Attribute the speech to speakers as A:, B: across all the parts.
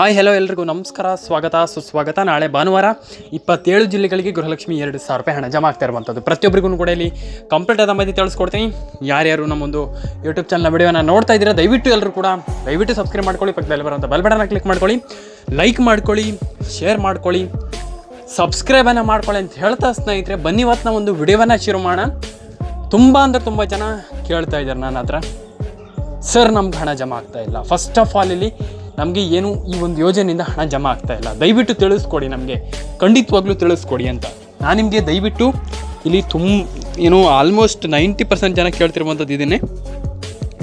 A: Hi hello ಎಲ್ರಿಗೂ. ನಮಸ್ಕಾರ, ಸ್ವಾಗತ, ಸುಸ್ವಾಗತ. ನಾಳೆ ಭಾನುವಾರ ಇಪ್ಪತ್ತೇಳು ಜಿಲ್ಲೆಗಳಿಗೆ ಗೃಹಲಕ್ಷ್ಮಿ ಎರಡು ಸಾವಿರ ರೂಪಾಯಿ ಹಣ ಜಮಾ ಆಗ್ತಾ ಇರುವಂಥದ್ದು. ಪ್ರತಿಯೊಬ್ಬರಿಗೂ ಕೂಡ ಇಲ್ಲಿ ಕಂಪ್ಲೀಟ್ ಆದ ಮಾಹಿತಿ ತಿಳಿಸ್ಕೊಡ್ತೀನಿ. ಯಾರ್ಯಾರು ನಮ್ಮೊಂದು ಯೂಟ್ಯೂಬ್ ಚಾನಲ್ ವಿಡಿಯೋನ ನೋಡ್ತಾ ಇದ್ದೀರಾ, ದಯವಿಟ್ಟು ಎಲ್ಲರೂ ಕೂಡ ದಯವಿಟ್ಟು ಸಬ್ಸ್ಕ್ರೈಬ್ ಮಾಡ್ಕೊಳ್ಳಿ, ಪಕ್ಕದಲ್ಲಿ ಬರುವಂಥ ಬೆಲ್ ಬಟನ್ನ ಕ್ಲಿಕ್ ಮಾಡ್ಕೊಳ್ಳಿ ಲೈಕ್ ಮಾಡ್ಕೊಳ್ಳಿ ಶೇರ್ ಮಾಡ್ಕೊಳ್ಳಿ ಸಬ್ಸ್ಕ್ರೈಬನ್ನು ಮಾಡ್ಕೊಳ್ಳಿ ಅಂತ ಹೇಳ್ತಾ ಸ್ನೇಹಿತರೆ, ಬನ್ನಿ ಇವತ್ತು ಒಂದು ವಿಡಿಯೋವನ್ನು ಶುರು ಮಾಡೋಣ. ತುಂಬ ಅಂದರೆ ತುಂಬ ಜನ ಕೇಳ್ತಾ ಇದ್ದಾರೆ ನನ್ನ ಹತ್ರ. ಸರ್, ನಮ್ಗೆ ಹಣ ಜಮಾ ಆಗ್ತಾ ಇಲ್ಲ. ಫಸ್ಟ್ ಆಫ್ ಆಲ್ ಇಲ್ಲಿ ನಮಗೆ ಏನು ಈ ಒಂದು ಯೋಜನೆಯಿಂದ ಹಣ ಜಮಾ ಆಗ್ತಾ ಇಲ್ಲ. ದಯವಿಟ್ಟು ತಿಳಿಸ್ಕೊಡಿ ನಮಗೆ. ಖಂಡಿತವಾಗ್ಲೂ ತಿಳಿಸ್ಕೊಡಿ ಅಂತ. ನಾನು ನಿಮಗೆ ದಯವಿಟ್ಟು ಇಲ್ಲಿ ತುಂಬ ಏನು ಆಲ್ಮೋಸ್ಟ್ ನೈಂಟಿ ಪರ್ಸೆಂಟ್ ಜನ ಕೇಳ್ತಿರುವಂಥದ್ದು ಇದೇನೆ.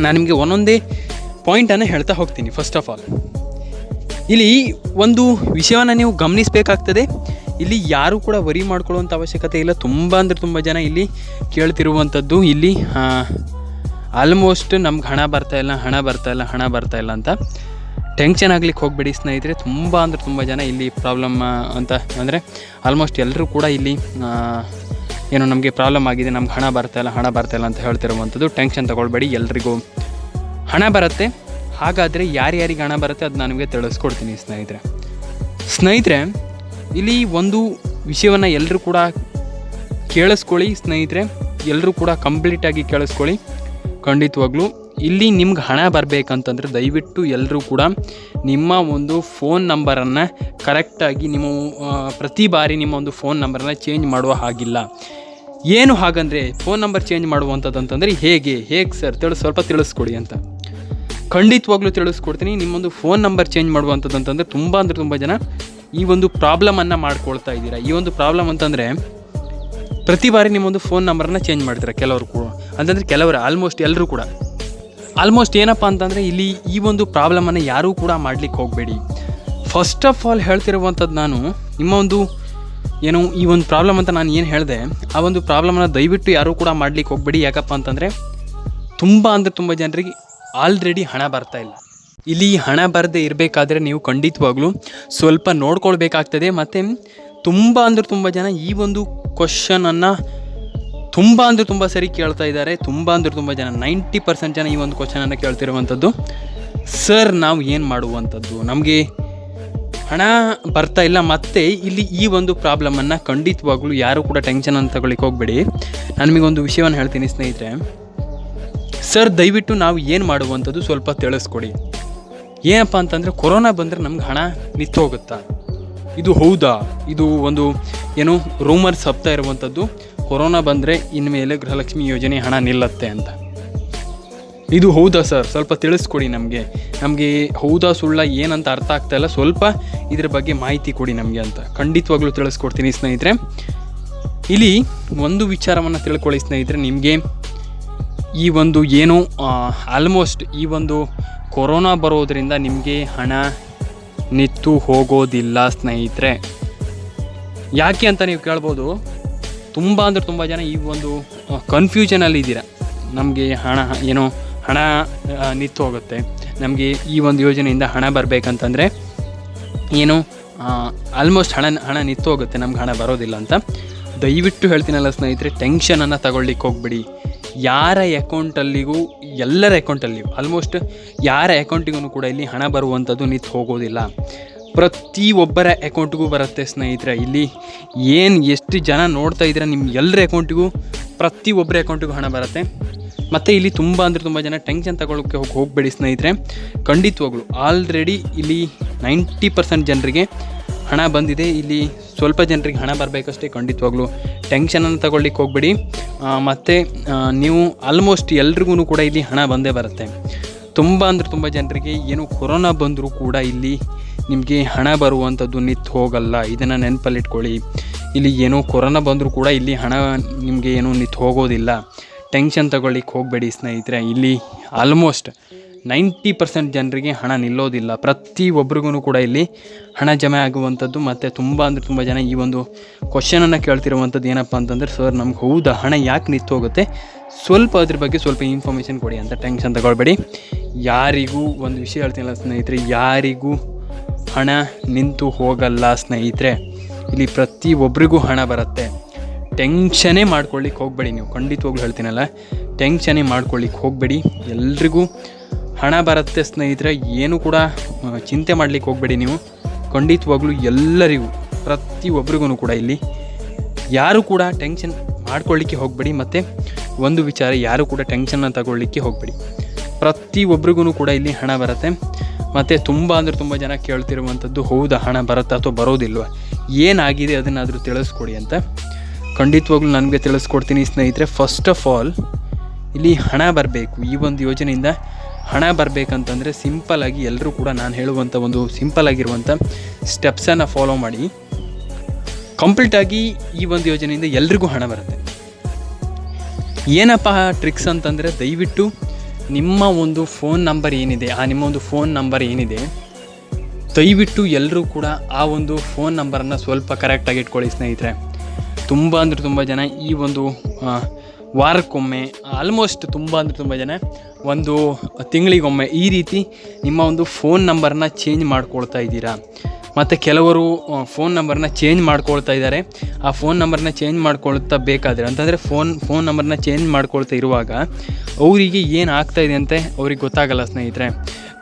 A: ನಾನು ನಿಮಗೆ ಒಂದೊಂದೇ ಪಾಯಿಂಟನ್ನು ಹೇಳ್ತಾ ಹೋಗ್ತೀನಿ ಫಸ್ಟ್ ಆಫ್ ಆಲ್ ಇಲ್ಲಿ ಒಂದು ವಿಷಯವನ್ನು ನೀವು ಗಮನಿಸಬೇಕಾಗ್ತದೆ. ಇಲ್ಲಿ ಯಾರೂ ಕೂಡ ವರಿ ಮಾಡ್ಕೊಳ್ಳುವಂಥ ಅವಶ್ಯಕತೆ ಇಲ್ಲ. ತುಂಬ ಅಂದರೆ ತುಂಬ ಜನ ಇಲ್ಲಿ ಕೇಳ್ತಿರುವಂಥದ್ದು. ಇಲ್ಲಿ ಆಲ್ಮೋಸ್ಟ್ ನಮ್ಗೆ ಹಣ ಬರ್ತಾ ಇಲ್ಲ, ಹಣ ಬರ್ತಾ ಇಲ್ಲ, ಹಣ ಬರ್ತಾ ಇಲ್ಲ ಅಂತ. ಟೆನ್ಷನ್ ಆಗ್ಲಿಕ್ಕೆ ಹೋಗಬೇಡಿ ಸ್ನೇಹಿತರೆ. ತುಂಬ ಅಂದರೆ ತುಂಬ ಜನ ಇಲ್ಲಿ ಪ್ರಾಬ್ಲಮ್ ಅಂತ ಅಂದರೆ ಆಲ್ಮೋಸ್ಟ್ ಎಲ್ಲರೂ ಕೂಡ ಇಲ್ಲಿ ಏನು ನಮಗೆ ಪ್ರಾಬ್ಲಮ್ ಆಗಿದೆ, ನಮ್ಗೆ ಹಣ ಬರ್ತಾ ಇಲ್ಲ, ಹಣ ಬರ್ತಾ ಇಲ್ಲ ಅಂತ ಹೇಳ್ತಿರುವಂಥದ್ದು. ಟೆನ್ಷನ್ ತೊಗೊಳ್ಬೇಡಿ ಎಲ್ರಿಗೂ. ಹಣ ಬರುತ್ತೆ. ಹಾಗಾದರೆ ಯಾರ್ಯಾರಿಗೆ ಹಣ ಬರುತ್ತೆ ಅದು ನಾನು ನಿಮಗೆ ತಿಳಿಸ್ಕೊಡ್ತೀನಿ ಸ್ನೇಹಿತರೆ. ಸ್ನೇಹಿತರೆ, ಇಲ್ಲಿ ಒಂದು ವಿಷಯವನ್ನು ಎಲ್ಲರೂ ಕೂಡ ಕೇಳಿಸ್ಕೊಳ್ಳಿ ಸ್ನೇಹಿತರೆ. ಎಲ್ಲರೂ ಕೂಡ ಕಂಪ್ಲೀಟಾಗಿ ಕೇಳಿಸ್ಕೊಳ್ಳಿ. ಖಂಡಿತವಾಗ್ಲೂ. ಇಲ್ಲಿ ನಿಮ್ಗೆ ಹಣ ಬರಬೇಕಂತಂದರೆ ದಯವಿಟ್ಟು ಎಲ್ಲರೂ ಕೂಡ ನಿಮ್ಮ ಒಂದು ಫೋನ್ ನಂಬರನ್ನು ಕರೆಕ್ಟಾಗಿ ನಿಮ್ಮ ಪ್ರತಿ ಬಾರಿ ನಿಮ್ಮ ಒಂದು ಫೋನ್ ನಂಬರನ್ನು ಚೇಂಜ್ ಮಾಡುವ ಹಾಗಿಲ್ಲ. ಏನು ಹಾಗಂದರೆ ಫೋನ್ ನಂಬರ್ ಚೇಂಜ್ ಮಾಡುವಂಥದ್ದು ಅಂತಂದರೆ ಹೇಗೆ ಹೇಗೆ ಸರ್? ತಿಳಿ, ಸ್ವಲ್ಪ ತಿಳಿಸ್ಕೊಡಿ ಅಂತ. ಖಂಡಿತವಾಗ್ಲೂ ತಿಳಿಸ್ಕೊಡ್ತೀನಿ. ನಿಮ್ಮೊಂದು ಫೋನ್ ನಂಬರ್ ಚೇಂಜ್ ಮಾಡುವಂಥದ್ದು ಅಂತಂದರೆ ತುಂಬ ಅಂದರೆ ತುಂಬ ಜನ ಈ ಒಂದು ಪ್ರಾಬ್ಲಮನ್ನು ಮಾಡ್ಕೊಳ್ತಾ ಇದ್ದೀರಾ. ಈ ಒಂದು ಪ್ರಾಬ್ಲಮ್ ಅಂತಂದರೆ ಪ್ರತಿ ಬಾರಿ ನಿಮ್ಮೊಂದು ಫೋನ್ ನಂಬರನ್ನ ಚೇಂಜ್ ಮಾಡ್ತೀರಾ, ಕೆಲವರು ಕೂಡ. ಅಂತಂದರೆ ಕೆಲವರು, ಆಲ್ಮೋಸ್ಟ್ ಎಲ್ಲರೂ ಕೂಡ. ಆಲ್ಮೋಸ್ಟ್ ಏನಪ್ಪ ಅಂತಂದರೆ ಇಲ್ಲಿ ಈ ಒಂದು ಪ್ರಾಬ್ಲಮನ್ನು ಯಾರೂ ಕೂಡ ಮಾಡಲಿಕ್ಕೆ ಹೋಗಬೇಡಿ. ಫಸ್ಟ್ ಆಫ್ ಆಲ್ ಹೇಳ್ತಿರುವಂಥದ್ದು ನಾನು, ನಿಮ್ಮ ಒಂದು ಏನು ಈ ಒಂದು ಪ್ರಾಬ್ಲಮ್ ಅಂತ ನಾನು ಏನು ಹೇಳಿದೆ, ಆ ಒಂದು ಪ್ರಾಬ್ಲಮನ್ನು ದಯವಿಟ್ಟು ಯಾರೂ ಕೂಡ ಮಾಡಲಿಕ್ಕೆ ಹೋಗಬೇಡಿ. ಯಾಕಪ್ಪ ಅಂತಂದರೆ ತುಂಬ ಅಂದರೆ ತುಂಬ ಜನರಿಗೆ ಆಲ್ರೆಡಿ ಹಣ ಬರ್ತಾ ಇಲ್ಲ. ಇಲ್ಲಿ ಹಣ ಬರದೇ ಇರಬೇಕಾದ್ರೆ ನೀವು ಖಂಡಿತವಾಗ್ಲೂ ಸ್ವಲ್ಪ ನೋಡ್ಕೊಳ್ಬೇಕಾಗ್ತದೆ. ಮತ್ತು ತುಂಬ ಅಂದರೆ ತುಂಬ ಜನ ಈ ಒಂದು ಕ್ವಶನನ್ನು ತುಂಬ ಅಂದರೆ ತುಂಬ ಸರಿ ಕೇಳ್ತಾ ಇದ್ದಾರೆ. ತುಂಬ ಅಂದರೆ ತುಂಬ ಜನ, ನೈಂಟಿ ಪರ್ಸೆಂಟ್ ಜನ ಈ ಒಂದು ಕ್ವಶನನ್ನು ಕೇಳ್ತಿರುವಂಥದ್ದು. ಸರ್ ನಾವು ಏನು ಮಾಡುವಂಥದ್ದು? ನಮಗೆ ಹಣ ಬರ್ತಾ ಇಲ್ಲ, ಮತ್ತೆ ಇಲ್ಲಿ ಈ ಒಂದು ಪ್ರಾಬ್ಲಮನ್ನು ಖಂಡಿತವಾಗ್ಲೂ ಯಾರೂ ಕೂಡ ಟೆನ್ಷನ್ ಅಂತ ತಗೊಳ್ಳಿಕ್ಕೆ ಹೋಗಬೇಡಿ. ನಾನು ನಿಮಗೊಂದು ವಿಷಯವನ್ನು ಹೇಳ್ತೀನಿ ಸ್ನೇಹಿತರೆ. ಸರ್ ದಯವಿಟ್ಟು ನಾವು ಏನು ಮಾಡುವಂಥದ್ದು ಸ್ವಲ್ಪ ತಿಳಿಸ್ಕೊಡಿ. ಏನಪ್ಪ ಅಂತಂದರೆ, ಕೊರೋನಾ ಬಂದರೆ ನಮ್ಗೆ ಹಣ ನಿಂತು ಹೋಗುತ್ತಾ ಇದು ಹೌದಾ? ಇದು ಒಂದು, ಏನು ರೂಮರ್ಸ್ ಹಬ್ತಾ ಇರುವಂಥದ್ದು. ಕೊರೋನಾ ಬಂದರೆ ಇನ್ಮೇಲೆ ಗೃಹಲಕ್ಷ್ಮಿ ಯೋಜನೆ ಹಣ ನಿಲ್ಲತ್ತೆ ಅಂತ. ಇದು ಹೌದಾ ಸರ್? ಸ್ವಲ್ಪ ತಿಳಿಸ್ಕೊಡಿ ನಮಗೆ. ನಮಗೆ ಹೌದಾ ಸುಳ್ಳ ಏನಂತ ಅರ್ಥ ಆಗ್ತಾ ಇಲ್ಲ. ಸ್ವಲ್ಪ ಇದ್ರ ಬಗ್ಗೆ ಮಾಹಿತಿ ಕೊಡಿ ನಮಗೆ ಅಂತ. ಖಂಡಿತವಾಗ್ಲೂ ತಿಳಿಸ್ಕೊಡ್ತೀನಿ ಸ್ನೇಹಿತರೆ. ಇಲ್ಲಿ ಒಂದು ವಿಚಾರವನ್ನು ತಿಳ್ಕೊಳ್ಳಿ ಸ್ನೇಹಿತರೆ ನಿಮಗೆ. ಈ ಒಂದು ಏನು ಆಲ್ಮೋಸ್ಟ್ ಈ ಒಂದು ಕೊರೋನಾ ಬರೋದರಿಂದ ನಿಮಗೆ ಹಣ ನಿತ್ತು ಹೋಗೋದಿಲ್ಲ ಸ್ನೇಹಿತರೆ. ಯಾಕೆ ಅಂತ ನೀವು ಕೇಳ್ಬೋದು? ತುಂಬ ಅಂದರೆ ತುಂಬ ಜನ ಈ ಒಂದು ಕನ್ಫ್ಯೂಷನಲ್ಲಿ ಇದ್ದೀರ? ನಮಗೆ ಹಣ, ಏನೋ ಹಣ ನಿಂತು ಹೋಗುತ್ತೆ. ನಮಗೆ ಈ ಒಂದು ಯೋಜನೆಯಿಂದ ಹಣ ಬರಬೇಕಂತಂದರೆ ಏನು ಆಲ್ಮೋಸ್ಟ್ ಹಣ ಹಣ ನಿತ್ತು ಹೋಗುತ್ತೆ, ನಮ್ಗೆ ಹಣ ಬರೋದಿಲ್ಲ ಅಂತ. ದಯವಿಟ್ಟು ಹೇಳ್ತೀನಲ್ಲ ಸ್ನೇಹಿತರೆ ಟೆನ್ಷನನ್ನು ತಗೊಳ್ಳಿಕ್ಕೆ ಹೋಗ್ಬಿಡಿ. ಯಾರ ಅಕೌಂಟಲ್ಲಿಗೂ, ಎಲ್ಲರ ಅಕೌಂಟಲ್ಲಿಯೂ ಆಲ್ಮೋಸ್ಟ್ ಯಾರ ಅಕೌಂಟಿಗೂ ಕೂಡ ಇಲ್ಲಿ ಹಣ ಬರುವಂಥದ್ದು ನಿಂತು ಹೋಗೋದಿಲ್ಲ. ಪ್ರತಿ ಒಬ್ಬರ ಅಕೌಂಟ್ಗೂ ಬರುತ್ತೆ ಸ್ನೇಹಿತರೆ. ಇಲ್ಲಿ ಏನು ಎಷ್ಟು ಜನ ನೋಡ್ತಾ ಇದ್ದೀರ ನಿಮ್ಮ ಎಲ್ಲರ ಅಕೌಂಟಿಗೂ ಪ್ರತಿ ಒಬ್ಬರ ಅಕೌಂಟಿಗೂ ಹಣ ಬರುತ್ತೆ. ಮತ್ತು ಇಲ್ಲಿ ತುಂಬ ಅಂದರೆ ತುಂಬ ಜನ ಟೆನ್ಷನ್ ತಗೊಳ್ಳೋಕ್ಕೆ ಹೋಗಿ ಹೋಗಬೇಡಿ ಸ್ನೇಹಿತರೆ. ಖಂಡಿತವಾಗ್ಲು ಆಲ್ರೆಡಿ ಇಲ್ಲಿ ನೈಂಟಿ ಪರ್ಸೆಂಟ್ ಜನರಿಗೆ ಹಣ ಬಂದಿದೆ. ಇಲ್ಲಿ ಸ್ವಲ್ಪ ಜನರಿಗೆ ಹಣ ಬರಬೇಕಷ್ಟೇ ಖಂಡಿತವಾಗ್ಲು. ಟೆನ್ಷನನ್ನು ತಗೊಳ್ಳಿಕ್ಕೆ ಹೋಗಬೇಡಿ. ಮತ್ತು ನೀವು ಆಲ್ಮೋಸ್ಟ್ ಎಲ್ರಿಗೂ ಕೂಡ ಇಲ್ಲಿ ಹಣ ಬಂದೇ ಬರುತ್ತೆ. ತುಂಬ ಅಂದರೆ ತುಂಬ ಜನರಿಗೆ ಏನು ಕೊರೋನಾ ಬಂದರೂ ಕೂಡ ಇಲ್ಲಿ ನಿಮಗೆ ಹಣ ಬರುವಂಥದ್ದು ನಿಂತು ಹೋಗಲ್ಲ, ಇದನ್ನು ನೆನಪಲ್ಲಿಟ್ಕೊಳ್ಳಿ. ಇಲ್ಲಿ ಏನೋ ಕೊರೋನಾ ಬಂದರೂ ಕೂಡ ಇಲ್ಲಿ ಹಣ ನಿಮಗೆ ಏನೂ ನಿಂತು ಹೋಗೋದಿಲ್ಲ. ಟೆನ್ಷನ್ ತಗೊಳ್ಳಿಕ್ಕೆ ಹೋಗಬೇಡಿ ಸ್ನೇಹಿತರೆ, ಇಲ್ಲಿ ಆಲ್ಮೋಸ್ಟ್ ನೈಂಟಿ ಪರ್ಸೆಂಟ್ ಜನರಿಗೆ ಹಣ ನಿಲ್ಲೋದಿಲ್ಲ. ಪ್ರತಿ ಒಬ್ರಿಗೂ ಕೂಡ ಇಲ್ಲಿ ಹಣ ಜಮೆ ಆಗುವಂಥದ್ದು ಮತ್ತು ತುಂಬ ಅಂದರೆ ತುಂಬ ಜನ ಈ ಒಂದು ಕ್ವಶನನ್ನು ಕೇಳ್ತಿರುವಂಥದ್ದು ಏನಪ್ಪ ಅಂತಂದರೆ, ಸರ್, ನಮ್ಗೆ ಹೌದಾ? ಹಣ ಯಾಕೆ ನಿಂತು ಹೋಗುತ್ತೆ? ಸ್ವಲ್ಪ ಅದ್ರ ಬಗ್ಗೆ ಸ್ವಲ್ಪ ಇನ್ಫಾರ್ಮೇಷನ್ ಕೊಡಿ ಅಂತ ಟೆನ್ಷನ್ ತಗೊಳ್ಬೇಡಿ. ಯಾರಿಗೂ ಒಂದು ವಿಷಯ ಹೇಳ್ತೀನಲ್ಲ ಸ್ನೇಹಿತರೆ, ಯಾರಿಗೂ ಹಣ ನಿಂತು ಹೋಗಲ್ಲ ಸ್ನೇಹಿತರೆ. ಇಲ್ಲಿ ಪ್ರತಿ ಒಬ್ರಿಗೂ ಹಣ ಬರುತ್ತೆ. ಟೆನ್ಷನೇ ಮಾಡ್ಕೊಳ್ಳಿಕ್ಕೆ ಹೋಗಬೇಡಿ ನೀವು. ಖಂಡಿತವಾಗ್ಲೂ ಹೇಳ್ತೀನಲ್ಲ, ಟೆನ್ಷನೇ ಮಾಡ್ಕೊಳ್ಳಿಕ್ಕೆ ಹೋಗಬೇಡಿ. ಎಲ್ರಿಗೂ ಹಣ ಬರುತ್ತೆ ಸ್ನೇಹಿತರೆ. ಏನು ಕೂಡ ಚಿಂತೆ ಮಾಡಲಿಕ್ಕೆ ಹೋಗಬೇಡಿ ನೀವು. ಖಂಡಿತವಾಗ್ಲೂ ಎಲ್ಲರಿಗೂ ಪ್ರತಿಯೊಬ್ಬರಿಗೂ ಕೂಡ ಇಲ್ಲಿ ಯಾರು ಕೂಡ ಟೆನ್ಷನ್ ಮಾಡ್ಕೊಳ್ಳಿಕ್ಕೆ ಹೋಗಬೇಡಿ. ಮತ್ತು ಒಂದು ವಿಚಾರ, ಯಾರು ಕೂಡ ಟೆನ್ಷನ್ನ ತಗೊಳ್ಳಿಕ್ಕೆ ಹೋಗಬೇಡಿ. ಪ್ರತಿಯೊಬ್ಬರಿಗೂ ಕೂಡ ಇಲ್ಲಿ ಹಣ ಬರುತ್ತೆ. ಮತ್ತು ತುಂಬ ಅಂದರೆ ತುಂಬ ಜನ ಕೇಳ್ತಿರುವಂಥದ್ದು ಹೌದಾ, ಹಣ ಬರುತ್ತಾ ಅಥವಾ ಬರೋದಿಲ್ವ? ಏನಾಗಿದೆ ಅದನ್ನಾದರೂ ತಿಳಿಸ್ಕೊಡಿ ಅಂತ. ಖಂಡಿತವಾಗ್ಲೂ ನನಗೆ ತಿಳಿಸ್ಕೊಡ್ತೀನಿ ಸ್ನೇಹಿತರೆ. ಫಸ್ಟ್ ಆಫ್ ಆಲ್ ಇಲ್ಲಿ ಹಣ ಬರಬೇಕು. ಈ ಒಂದು ಯೋಜನೆಯಿಂದ ಹಣ ಬರಬೇಕಂತಂದರೆ ಸಿಂಪಲ್ಲಾಗಿ ಎಲ್ಲರೂ ಕೂಡ ನಾನು ಹೇಳುವಂಥ ಒಂದು ಸಿಂಪಲ್ ಆಗಿರುವಂಥ ಸ್ಟೆಪ್ಸನ್ನು ಫಾಲೋ ಮಾಡಿ. ಕಂಪ್ಲೀಟಾಗಿ ಈ ಒಂದು ಯೋಜನೆಯಿಂದ ಎಲ್ರಿಗೂ ಹಣ ಬರುತ್ತೆ. ಏನಪ್ಪ ಟ್ರಿಕ್ಸ್ ಅಂತಂದರೆ ದಯವಿಟ್ಟು ನಿಮ್ಮ ಒಂದು ಫೋನ್ ನಂಬರ್ ಏನಿದೆ, ಆ ನಿಮ್ಮ ಒಂದು ಫೋನ್ ನಂಬರ್ ಏನಿದೆ, ದಯವಿಟ್ಟು ಎಲ್ಲರೂ ಕೂಡ ಆ ಒಂದು ಫೋನ್ ನಂಬರನ್ನು ಸ್ವಲ್ಪ ಕರೆಕ್ಟಾಗಿ ಇಟ್ಕೊಳ್ಳಿ ಸ್ನೇಹಿತರೆ. ತುಂಬ ಅಂದರೆ ತುಂಬ ಜನ ಈ ಒಂದು ವಾರಕ್ಕೊಮ್ಮೆ ಆಲ್ಮೋಸ್ಟ್ ತುಂಬ ಅಂದರೆ ತುಂಬ ಜನ ಒಂದು ತಿಂಗಳಿಗೊಮ್ಮೆ ಈ ರೀತಿ ನಿಮ್ಮ ಒಂದು ಫೋನ್ ನಂಬರನ್ನ ಚೇಂಜ್ ಮಾಡ್ಕೊಳ್ತಾ ಇದ್ದೀರಾ. ಮತ್ತು ಕೆಲವರು ಫೋನ್ ನಂಬರ್ನ ಚೇಂಜ್ ಮಾಡ್ಕೊಳ್ತಾ ಇದ್ದಾರೆ. ಆ ಫೋನ್ ನಂಬರ್ನ ಚೇಂಜ್ ಮಾಡ್ಕೊಳ್ತಾ ಬೇಕಾದರೆ, ಅಂತಂದರೆ ಫೋನ್ ಫೋನ್ ನಂಬರ್ನ ಚೇಂಜ್ ಮಾಡ್ಕೊಳ್ತಾ ಇರುವಾಗ ಅವರಿಗೆ ಏನು ಆಗ್ತಾ ಇದೆ ಅಂತ ಅವ್ರಿಗೆ ಗೊತ್ತಾಗಲ್ಲ ಸ್ನೇಹಿತರೆ.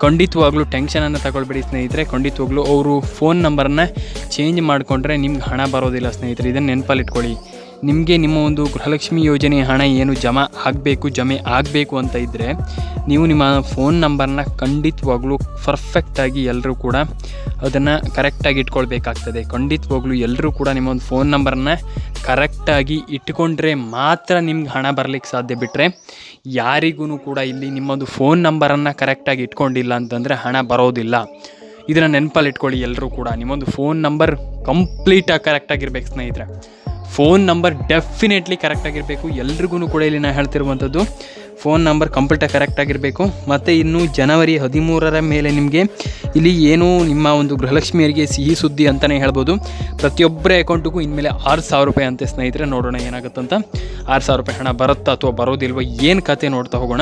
A: ಖಂಡಿತವಾಗ್ಲೂ ಟೆನ್ಷನನ್ನು ತಗೊಳ್ಬೇಡಿ ಸ್ನೇಹಿತರೆ. ಖಂಡಿತವಾಗ್ಲೂ ಅವರು ಫೋನ್ ನಂಬರನ್ನ ಚೇಂಜ್ ಮಾಡಿಕೊಂಡ್ರೆ ನಿಮ್ಗೆ ಹಣ ಬರೋದಿಲ್ಲ ಸ್ನೇಹಿತರೆ. ಇದನ್ನು ನೆನಪಲ್ಲಿ ಇಟ್ಕೊಳ್ಳಿ. ನಿಮಗೆ ನಿಮ್ಮ ಒಂದು ಗೃಹಲಕ್ಷ್ಮಿ ಯೋಜನೆ ಹಣ ಏನು ಜಮಾ ಆಗಬೇಕು, ಜಮೆ ಆಗಬೇಕು ಅಂತ ಇದ್ದರೆ ನೀವು ನಿಮ್ಮ ಫೋನ್ ನಂಬರ್ನ ಖಂಡಿತವಾಗ್ಲೂ ಪರ್ಫೆಕ್ಟಾಗಿ ಎಲ್ಲರೂ ಕೂಡ ಅದನ್ನು ಕರೆಕ್ಟಾಗಿ ಇಟ್ಕೊಳ್ಬೇಕಾಗ್ತದೆ. ಖಂಡಿತವಾಗ್ಲೂ ಎಲ್ಲರೂ ಕೂಡ ನಿಮ್ಮ ಒಂದು ಫೋನ್ ನಂಬರನ್ನ ಕರೆಕ್ಟಾಗಿ ಇಟ್ಕೊಂಡ್ರೆ ಮಾತ್ರ ನಿಮ್ಗೆ ಹಣ ಬರಲಿಕ್ಕೆ ಸಾಧ್ಯ. ಬಿಟ್ಟರೆ ಯಾರಿಗೂ ಕೂಡ ಇಲ್ಲಿ ನಿಮ್ಮೊಂದು ಫೋನ್ ನಂಬರನ್ನು ಕರೆಕ್ಟಾಗಿ ಇಟ್ಕೊಂಡಿಲ್ಲ ಅಂತಂದರೆ ಹಣ ಬರೋದಿಲ್ಲ. ಇದನ್ನು ನೆನಪಲ್ಲಿ ಇಟ್ಕೊಳ್ಳಿ ಎಲ್ಲರೂ ಕೂಡ. ನಿಮ್ಮೊಂದು ಫೋನ್ ನಂಬರ್ ಕಂಪ್ಲೀಟಾಗಿ ಕರೆಕ್ಟಾಗಿರ್ಬೇಕು ಸ್ನೇಹಿತರೆ. ಫೋನ್ ನಂಬರ್ ಡೆಫಿನೆಟ್ಲಿ ಕರೆಕ್ಟಾಗಿರಬೇಕು ಎಲ್ರಿಗೂ ಕೂಡ ಇಲ್ಲಿ ನಾನು ಹೇಳ್ತಿರುವಂಥದ್ದು. ಫೋನ್ ನಂಬರ್ ಕಂಪ್ಲೀಟಾಗಿ ಕರೆಕ್ಟಾಗಿರಬೇಕು ಮತ್ತು ಇನ್ನು ಜನವರಿ ಹದಿಮೂರರ ಮೇಲೆ ನಿಮಗೆ ಇಲ್ಲಿ ಏನು ನಿಮ್ಮ ಒಂದು ಗೃಹಲಕ್ಷ್ಮಿಯರಿಗೆ ಸಿಹಿ ಸುದ್ದಿ ಅಂತಲೇ ಹೇಳ್ಬೋದು. ಪ್ರತಿಯೊಬ್ಬರ ಅಕೌಂಟಿಗೂ ಇನ್ಮೇಲೆ ಆರು ಸಾವಿರ ರೂಪಾಯಿ ಅಂತ ಸ್ನೇಹಿತರೆ, ನೋಡೋಣ ಏನಾಗುತ್ತಂತ ಆರು ಸಾವಿರ ರೂಪಾಯಿ ಹಣ ಬರುತ್ತಾ ಅಥವಾ ಬರೋದಿಲ್ವ, ಏನು ಕತೆ ನೋಡ್ತಾ ಹೋಗೋಣ.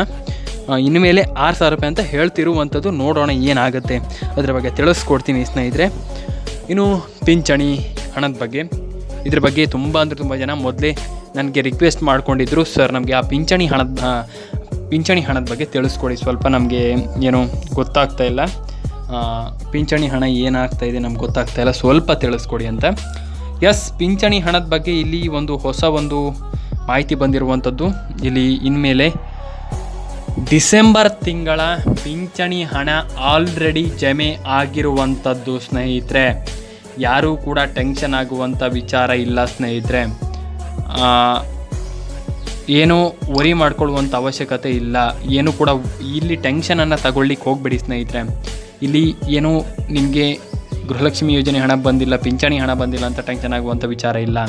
A: ಇನ್ಮೇಲೆ ಆರು ಸಾವಿರ ರೂಪಾಯಿ ಅಂತ ಹೇಳ್ತಿರುವಂಥದ್ದು ನೋಡೋಣ ಏನಾಗುತ್ತೆ. ಅದರ ಬಗ್ಗೆ ತಿಳಿಸ್ಕೊಡ್ತೀನಿ ಸ್ನೇಹಿತರೆ. ಇನ್ನು ಪಿಂಚಣಿ ಹಣದ ಬಗ್ಗೆ. ಇದ್ರ ಬಗ್ಗೆ ತುಂಬ ಅಂದರೆ ತುಂಬ ಜನ ಮೊದಲೇ ನನಗೆ ರಿಕ್ವೆಸ್ಟ್ ಮಾಡ್ಕೊಂಡಿದ್ರು ಸರ್ ನಮಗೆ ಆ ಪಿಂಚಣಿ ಹಣದ ಪಿಂಚಣಿ ಹಣದ ಬಗ್ಗೆ ತಿಳಿಸ್ಕೊಡಿ. ಸ್ವಲ್ಪ ನಮಗೆ ಏನು ಗೊತ್ತಾಗ್ತಾ ಇಲ್ಲ. ಪಿಂಚಣಿ ಹಣ ಏನಾಗ್ತಾ ಇದೆ ನಮ್ಗೆ ಗೊತ್ತಾಗ್ತಾ ಇಲ್ಲ. ಸ್ವಲ್ಪ ತಿಳಿಸ್ಕೊಡಿ ಅಂತ. ಎಸ್ ಪಿಂಚಣಿ ಹಣದ ಬಗ್ಗೆ ಇಲ್ಲಿ ಒಂದು ಹೊಸ ಒಂದು ಮಾಹಿತಿ ಬಂದಿರುವಂಥದ್ದು ಇಲ್ಲಿ ಇನ್ಮೇಲೆ, ಡಿಸೆಂಬರ್ ತಿಂಗಳ ಪಿಂಚಣಿ ಹಣ ಆಲ್ರೆಡಿ ಜಮೆ ಆಗಿರುವಂಥದ್ದು ಸ್ನೇಹಿತರೆ ಯಾರೂ ಕೂಡ ಟೆನ್ಷನ್ ಆಗುವಂಥ ವಿಚಾರ ಇಲ್ಲ ಸ್ನೇಹಿತರೆ. ಏನೂ ವರಿ ಮಾಡ್ಕೊಳ್ಳುವಂಥ ಅವಶ್ಯಕತೆ ಇಲ್ಲ. ಏನು ಕೂಡ ಇಲ್ಲಿ ಟೆನ್ಷನನ್ನು ತಗೊಳ್ಳಿಕ್ಕೆ ಹೋಗಬೇಡಿ ಸ್ನೇಹಿತರೆ. ಇಲ್ಲಿ ಏನು ನಿಮಗೆ ಗೃಹಲಕ್ಷ್ಮಿ ಯೋಜನೆ ಹಣ ಬಂದಿಲ್ಲ, ಪಿಂಚಣಿ ಹಣ ಬಂದಿಲ್ಲ ಅಂತ ಟೆನ್ಷನ್ ಆಗುವಂಥ ವಿಚಾರ ಇಲ್ಲ.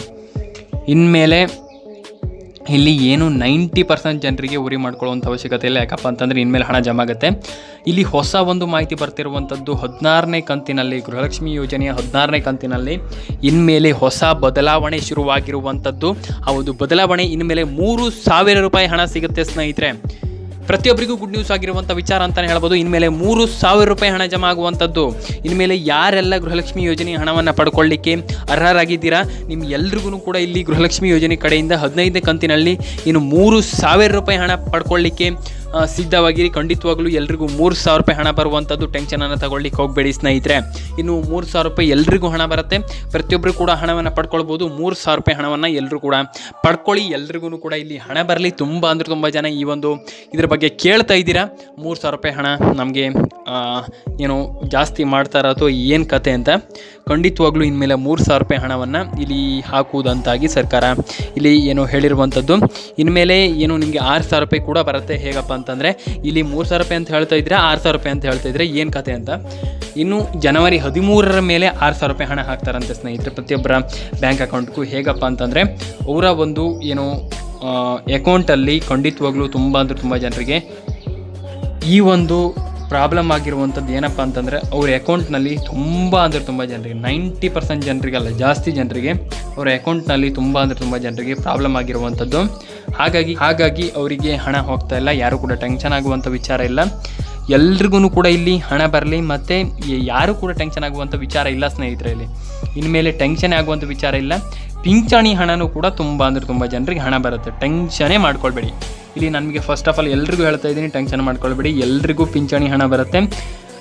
A: ಇನ್ಮೇಲೆ ಇಲ್ಲಿ ಏನು ನೈಂಟಿ ಪರ್ಸೆಂಟ್ ಜನರಿಗೆ ಉರಿ ಮಾಡ್ಕೊಳ್ಳುವಂಥ ಅವಶ್ಯಕತೆ ಇಲ್ಲ. ಯಾಕಪ್ಪ ಅಂತಂದರೆ ಇನ್ಮೇಲೆ ಹಣ ಜಮಾ ಆಗುತ್ತೆ. ಇಲ್ಲಿ ಹೊಸ ಒಂದು ಮಾಹಿತಿ ಬರ್ತಿರುವಂಥದ್ದು ಹದಿನಾರನೇ ಕಂತಿನಲ್ಲಿ, ಗೃಹಲಕ್ಷ್ಮಿ ಯೋಜನೆಯ ಹದಿನಾರನೇ ಕಂತಿನಲ್ಲಿ ಇನ್ಮೇಲೆ ಹೊಸ ಬದಲಾವಣೆ ಶುರುವಾಗಿರುವಂಥದ್ದು. ಆ ಒಂದು ಬದಲಾವಣೆ ಇನ್ಮೇಲೆ ಮೂರು ಸಾವಿರ ರೂಪಾಯಿ ಹಣ ಸಿಗುತ್ತೆ ಸ್ನೇಹಿತರೆ. ಪ್ರತಿಯೊಬ್ಬರಿಗೂ ಗುಡ್ ನ್ಯೂಸ್ ಆಗಿರುವಂಥ ವಿಚಾರ ಅಂತಲೇ ಹೇಳ್ಬೋದು. ಇನ್ಮೇಲೆ ಮೂರು ಸಾವಿರ ರೂಪಾಯಿ ಹಣ ಜಮಾ ಆಗುವಂಥದ್ದು ಇನ್ಮೇಲೆ ಯಾರೆಲ್ಲ ಗೃಹಲಕ್ಷ್ಮಿ ಯೋಜನೆ ಹಣವನ್ನು ಪಡ್ಕೊಳ್ಳಿಕ್ಕೆ ಅರ್ಹರಾಗಿದ್ದೀರಾ? ನಿಮ್ಮ ಎಲ್ರಿಗೂ ಕೂಡ ಇಲ್ಲಿ ಗೃಹಲಕ್ಷ್ಮಿ ಯೋಜನೆ ಕಡೆಯಿಂದ ಹದಿನೈದನೇ ಕಂತಿನಲ್ಲಿ ಇನ್ನು ಮೂರು ಸಾವಿರ ರೂಪಾಯಿ ಹಣ ಪಡ್ಕೊಳ್ಳಿಕ್ಕೆ ಸಿದ್ಧವಾಗಿರಿ. ಖಂಡಿತವಾಗ್ಲೂ ಎಲ್ರಿಗೂ ಮೂರು ಸಾವಿರ ರೂಪಾಯಿ ಹಣ ಬರುವಂಥದ್ದು ಟೆನ್ಷನನ್ನು ತಗೊಳ್ಳಿಕ್ಕೆ ಹೋಗಬೇಡಿ ಸ್ನೇಹಿತರೆ. ಇನ್ನು ಮೂರು ಸಾವಿರ ರೂಪಾಯಿ ಎಲ್ರಿಗೂ ಹಣ ಬರುತ್ತೆ. ಪ್ರತಿಯೊಬ್ಬರು ಕೂಡ ಹಣವನ್ನು ಪಡ್ಕೊಳ್ಬೋದು. ಮೂರು ಸಾವಿರ ರೂಪಾಯಿ ಹಣವನ್ನು ಎಲ್ಲರೂ ಕೂಡ ಪಡ್ಕೊಳ್ಳಿ. ಎಲ್ರಿಗೂ ಕೂಡ ಇಲ್ಲಿ ಹಣ ಬರಲಿ. ತುಂಬ ಅಂದರೆ ತುಂಬ ಜನ ಈ ಒಂದು ಇದ್ರ ಬಗ್ಗೆ ಕೇಳ್ತಾ ಇದ್ದೀರಾ. ಮೂರು ಸಾವಿರ ರೂಪಾಯಿ ಹಣ ನಮಗೆ ಏನು ಜಾಸ್ತಿ ಮಾಡ್ತಾರ ಅಥವಾ ಏನು ಕತೆ ಅಂತ. ಖಂಡಿತವಾಗ್ಲೂ ಇನ್ಮೇಲೆ ಮೂರು ಸಾವಿರ ರೂಪಾಯಿ ಹಣವನ್ನು ಇಲ್ಲಿ ಹಾಕುವುದಂತಾಗಿ ಸರ್ಕಾರ ಇಲ್ಲಿ ಏನು ಹೇಳಿರುವಂಥದ್ದು ಇನ್ಮೇಲೆ ಏನು ನಿಮಗೆ ಆರು ಸಾವಿರ ರೂಪಾಯಿ ಕೂಡ ಬರುತ್ತೆ. ಹೇಗಪ್ಪ ಅಂತಂದರೆ ಇಲ್ಲಿ ಮೂರು ಸಾವಿರ ರೂಪಾಯಿ ಅಂತ ಹೇಳ್ತಾ ಇದ್ರೆ ಆರು ಸಾವಿರ ರೂಪಾಯಿ ಅಂತ ಹೇಳ್ತಾ ಇದ್ರೆ ಏನು ಕತೆ ಅಂತ? ಇನ್ನು ಜನವರಿ ಹದಿಮೂರರ ಮೇಲೆ ಆರು ಸಾವಿರ ರೂಪಾಯಿ ಹಣ ಹಾಕ್ತಾರಂತೆ ಸ್ನೇಹಿತರೆ ಪ್ರತಿಯೊಬ್ಬರ ಬ್ಯಾಂಕ್ ಅಕೌಂಟ್ಗೂ. ಹೇಗಪ್ಪ ಅಂತಂದರೆ ಅವರ ಒಂದು ಏನು ಅಕೌಂಟಲ್ಲಿ ಖಂಡಿತವಾಗ್ಲೂ ತುಂಬ ಅಂದರೆ ತುಂಬ ಜನರಿಗೆ ಈ ಒಂದು ಪ್ರಾಬ್ಲಮ್ ಆಗಿರುವಂಥದ್ದು ಏನಪ್ಪ ಅಂತಂದರೆ ಅವ್ರ ಅಕೌಂಟ್ನಲ್ಲಿ ತುಂಬ ಅಂದರೆ ತುಂಬ ಜನರಿಗೆ, ನೈಂಟಿ ಪರ್ಸೆಂಟ್ ಜನರಿಗಲ್ಲ, ಜಾಸ್ತಿ ಜನರಿಗೆ ಅವರ ಅಕೌಂಟ್ನಲ್ಲಿ ತುಂಬ ಅಂದರೆ ತುಂಬ ಜನರಿಗೆ ಪ್ರಾಬ್ಲಮ್ ಆಗಿರುವಂಥದ್ದು ಹಾಗಾಗಿ ಹಾಗಾಗಿ ಅವರಿಗೆ ಹಣ ಹೋಗ್ತಾ ಇಲ್ಲ. ಯಾರು ಕೂಡ ಟೆನ್ಷನ್ ಆಗುವಂಥ ವಿಚಾರ ಇಲ್ಲ. ಎಲ್ರಿಗೂ ಕೂಡ ಇಲ್ಲಿ ಹಣ ಬರಲಿ, ಮತ್ತು ಯಾರು ಕೂಡ ಟೆನ್ಷನ್ ಆಗುವಂಥ ವಿಚಾರ ಇಲ್ಲ ಸ್ನೇಹಿತರೆ ಇಲ್ಲಿ. ಇನ್ಮೇಲೆ ಟೆನ್ಷನ್ ಆಗುವಂಥ ವಿಚಾರ ಇಲ್ಲ. ಪಿಂಚಣಿ ಹಣನೂ ಕೂಡ ತುಂಬ ಅಂದರೆ ತುಂಬ ಜನರಿಗೆ ಹಣ ಬರುತ್ತೆ. ಟೆನ್ಷನೇ ಮಾಡ್ಕೊಳ್ಬೇಡಿ. ಇಲ್ಲಿ ನನಗೆ ಫಸ್ಟ್ ಆಫ್ ಆಲ್ ಎಲ್ರಿಗೂ ಹೇಳ್ತಾ ಇದ್ದೀನಿ ಟೆನ್ಷನ್ ಮಾಡ್ಕೊಳ್ಬೇಡಿ. ಎಲ್ರಿಗೂ ಪಿಂಚಣಿ ಹಣ ಬರುತ್ತೆ.